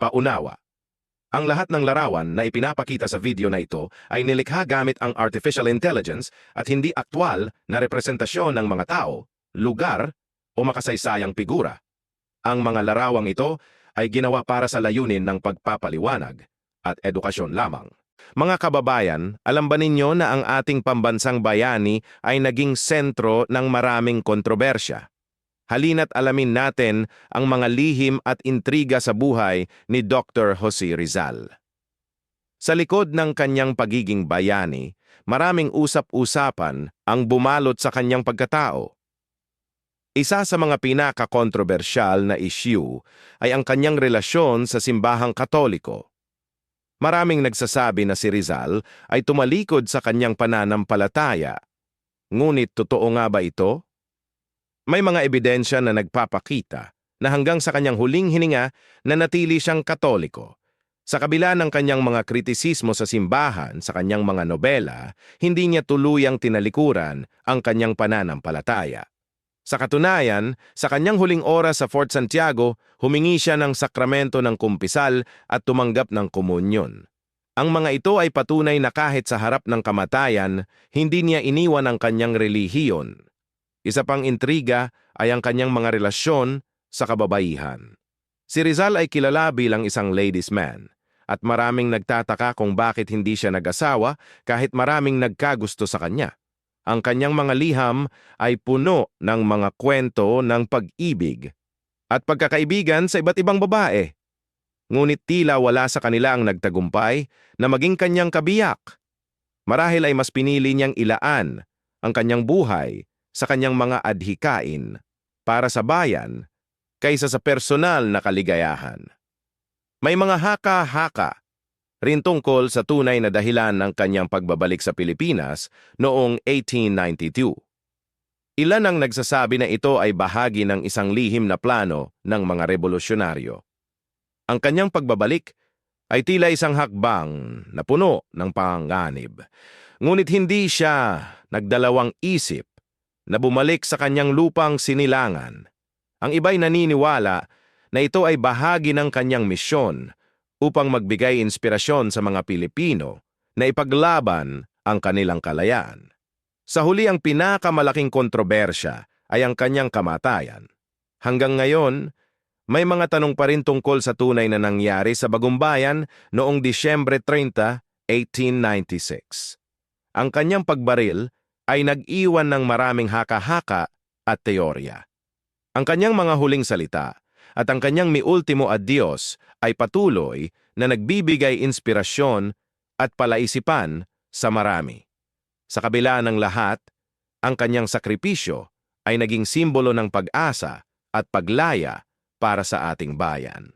Paunawa. Ang lahat ng larawan na ipinapakita sa video na ito ay nilikha gamit ang artificial intelligence at hindi aktwal na representasyon ng mga tao, lugar o makasaysayang figura. Ang mga larawang ito ay ginawa para sa layunin ng pagpapaliwanag at edukasyon lamang. Mga kababayan, alam ba ninyo na ang ating pambansang bayani ay naging sentro ng maraming kontrobersya? Halina't alamin natin ang mga lihim at intriga sa buhay ni Dr. Jose Rizal. Sa likod ng kanyang pagiging bayani, maraming usap-usapan ang bumalot sa kanyang pagkatao. Isa sa mga pinaka-kontrobersyal na issue ay ang kanyang relasyon sa simbahang katoliko. Maraming nagsasabi na si Rizal ay tumalikod sa kanyang pananampalataya. Ngunit totoo nga ba ito? May mga ebidensya na nagpapakita na hanggang sa kanyang huling hininga na natili siyang katoliko. Sa kabila ng kanyang mga kritisismo sa simbahan sa kanyang mga nobela, hindi niya tuluyang tinalikuran ang kanyang pananampalataya. Sa katunayan, sa kanyang huling oras sa Fort Santiago, humingi siya ng sakramento ng kumpisal at tumanggap ng komunyon. Ang mga ito ay patunay na kahit sa harap ng kamatayan, hindi niya iniwan ang kanyang relihiyon. Isa pang intriga ay ang kanyang mga relasyon sa kababaihan. Si Rizal ay kilala bilang isang ladies man at maraming nagtataka kung bakit hindi siya nag-asawa kahit maraming nagkagusto sa kanya. Ang kanyang mga liham ay puno ng mga kwento ng pag-ibig at pagkakaibigan sa iba't ibang babae. Ngunit tila wala sa kanila ang nagtagumpay na maging kanyang kabiyak. Marahil ay mas pinili niyang ilaan ang kanyang buhay sa kanyang mga adhikain para sa bayan kaysa sa personal na kaligayahan. May mga haka-haka rin tungkol sa tunay na dahilan ng kanyang pagbabalik sa Pilipinas noong 1892. Ilan ang nagsasabi na ito ay bahagi ng isang lihim na plano ng mga revolusyonaryo. Ang kanyang pagbabalik ay tila isang hakbang na puno ng panganib. Ngunit hindi siya nagdalawang isip na bumalik sa kanyang lupang sinilangan. Ang iba'y naniniwala na ito ay bahagi ng kanyang misyon upang magbigay inspirasyon sa mga Pilipino na ipaglaban ang kanilang kalayaan. Sa huli ang pinakamalaking kontrobersya ay ang kanyang kamatayan. Hanggang ngayon, may mga tanong pa rin tungkol sa tunay na nangyari sa Bagumbayan noong Disyembre 30, 1896. Ang kanyang pagbaril ay nag-iwan ng maraming haka-haka at teorya. Ang kanyang mga huling salita at ang kanyang miultimo adios ay patuloy na nagbibigay inspirasyon at palaisipan sa marami. Sa kabila ng lahat, ang kanyang sakripisyo ay naging simbolo ng pag-asa at paglaya para sa ating bayan.